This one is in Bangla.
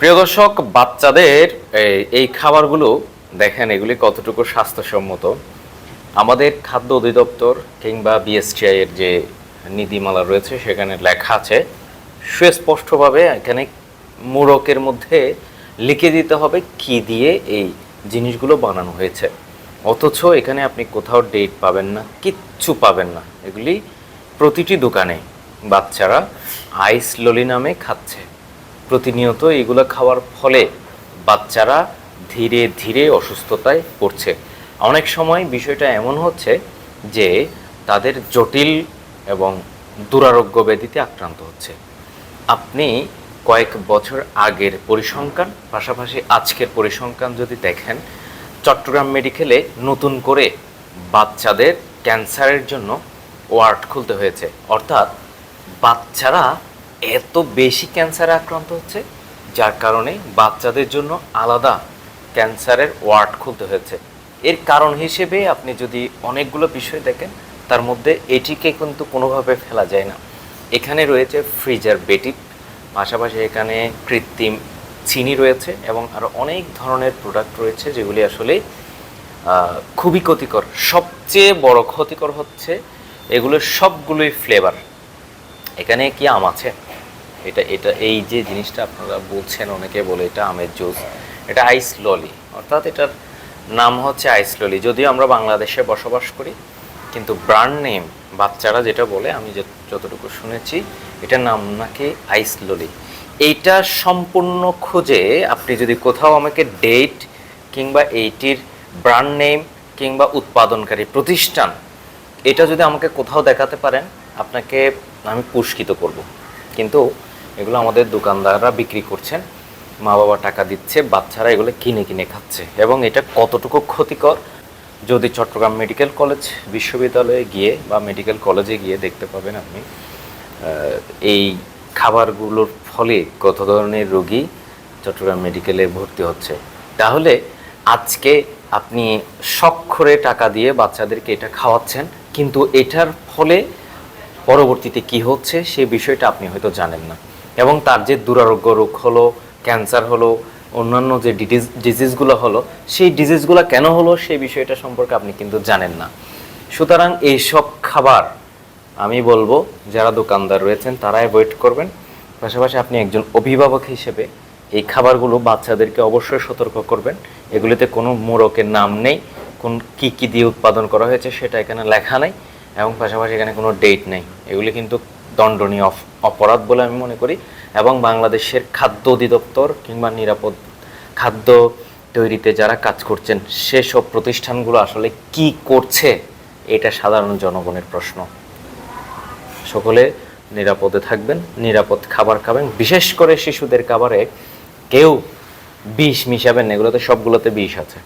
প্রিয় দর্শক, বাচ্চাদের এই- খাবারগুলো দেখেন, এগুলি কতটুকু স্বাস্থ্যসম্মত। আমাদের খাদ্য অধিদপ্তর কিংবা বিএসটিআই এর যে নীতিমালা রয়েছে, সেখানে লেখা আছে, সুস্পষ্টভাবে এখানে মোড়কের মধ্যে লিখে দিতে হবে কি দিয়ে এই জিনিসগুলো বানানো হয়েছে। অথচ এখানে আপনি কোথাও ডেট পাবেন না, কিচ্ছু পাবেন না। এগুলি প্রতিটি দোকানে বাচ্চারা আইস ললি নামে খাচ্ছে। প্রতিনিয়ত এগুলো খাওয়ার ফলে বাচ্চারা ধীরে ধীরে অসুস্থতায় পড়ছে। অনেক সময় বিষয়টা এমন হচ্ছে যে তাদের জটিল এবং দুরারোগ্য ব্যাধিতে আক্রান্ত হচ্ছে। আপনি কয়েক বছর আগের পরিসংখ্যান, পাশাপাশি আজকের পরিসংখ্যান যদি দেখেন, চট্টগ্রাম মেডিকেলে নতুন করে বাচ্চাদের ক্যান্সারের জন্য ওয়ার্ড খুলতে হয়েছে। অর্থাৎ বাচ্চারা এত বেশি ক্যান্সারে আক্রান্ত হচ্ছে, যার কারণে বাচ্চাদের জন্য আলাদা ক্যান্সারের ওয়ার্ড খুলতে হয়েছে। এর কারণ হিসেবে আপনি যদি অনেকগুলো বিষয় দেখেন, তার মধ্যে এটিকে কিন্তু কোনোভাবে ফেলা যায় না। এখানে রয়েছে ফ্রিজার বেটিপ পাশাপাশি এখানে কৃত্রিম চিনি রয়েছে এবং আরও অনেক ধরনের প্রোডাক্ট রয়েছে যেগুলি আসলে খুবই ক্ষতিকর। সবচেয়ে বড় ক্ষতিকর হচ্ছে এগুলো সবগুলোই ফ্লেভার এখানে কি আম আছে? এটা এটা, এই যে জিনিসটা আপনারা বলছেন, অনেকে বলে এটা আমের জুস, এটা আইস ললি, অর্থাৎ এটার নাম হচ্ছে আইস ললি। যদিও আমরা বাংলাদেশে বসবাস করি, কিন্তু ব্র্যান্ড নেম বাচ্চারা যেটা বলে, আমি যতটুকু শুনেছি, এটার নাম নাকি আইস ললি। এইটা সম্পূর্ণ খুঁজে আপনি যদি কোথাও আমাকে ডেট কিংবা এইটির ব্র্যান্ড নেম কিংবা উৎপাদনকারী প্রতিষ্ঠান, এটা যদি আমাকে কোথাও দেখাতে পারেন, আপনাকে আমি পুরস্কৃত করব। কিন্তু এগুলো আমাদের দোকানদাররা বিক্রি করছেন। মা বাবা টাকা দিচ্ছে, বাচ্চারা এগুলো কিনে কিনে খাচ্ছে। এবং এটা কতটুকু ক্ষতিকর? যদি চট্টগ্রাম মেডিকেল কলেজ বিশ্ববিদ্যালয়ে গিয়ে বা মেডিকেল কলেজে গিয়ে দেখতে পাবেন আপনি এই খাবারগুলোর ফলে কত ধরনের রোগী চট্টগ্রাম মেডিকেলে ভর্তি হচ্ছে। তাহলে আজকে আপনি সক্ষরে টাকা দিয়ে বাচ্চাদেরকে এটা খাওয়াচ্ছেন, কিন্তু এটার ফলে পরবর্তীতে কি হচ্ছে সেই বিষয়টা আপনি হয়তো জানেন না। এবং তার যে দুরারোগ্য রোগ হলো ক্যান্সার হলো, অন্যান্য যে ডিজিজ ডিজিজগুলো হলো, সেই ডিজিজগুলো কেন হলো সেই বিষয়টা সম্পর্কে আপনি কিন্তু জানেন না। সুতরাং এইসব খাবার আমি বলব, যারা দোকানদার রয়েছেন তারা অ্যাভয়েড করবেন। পাশাপাশি আপনি একজন অভিভাবক হিসেবে এই খাবারগুলো বাচ্চাদেরকে অবশ্যই সতর্ক করবেন। এগুলিতে কোনো মোড়কের নাম নেই, কোন, কি কি দিয়ে উৎপাদন করা হয়েছে সেটা এখানে লেখা নেই এবং পাশাপাশি এখানে কোনো ডেট নেই। এগুলি কিন্তু দণ্ডনীয় অপরাধ বলে আমি মনে করি এবং বাংলাদেশের খাদ্য অধিদপ্তর কিংবা নিরাপদ খাদ্য তৈরিতে যারা কাজ করছেন, সেসব প্রতিষ্ঠানগুলো আসলে কি করছে, এটা সাধারণ জনগণের প্রশ্ন। সকলে নিরাপদে থাকবেন, নিরাপদ খাবার খাবেন, বিশেষ করে শিশুদের খাবারে কেউ বিষ মিশাবেন এগুলোতে সবগুলোতে বিষ আছে।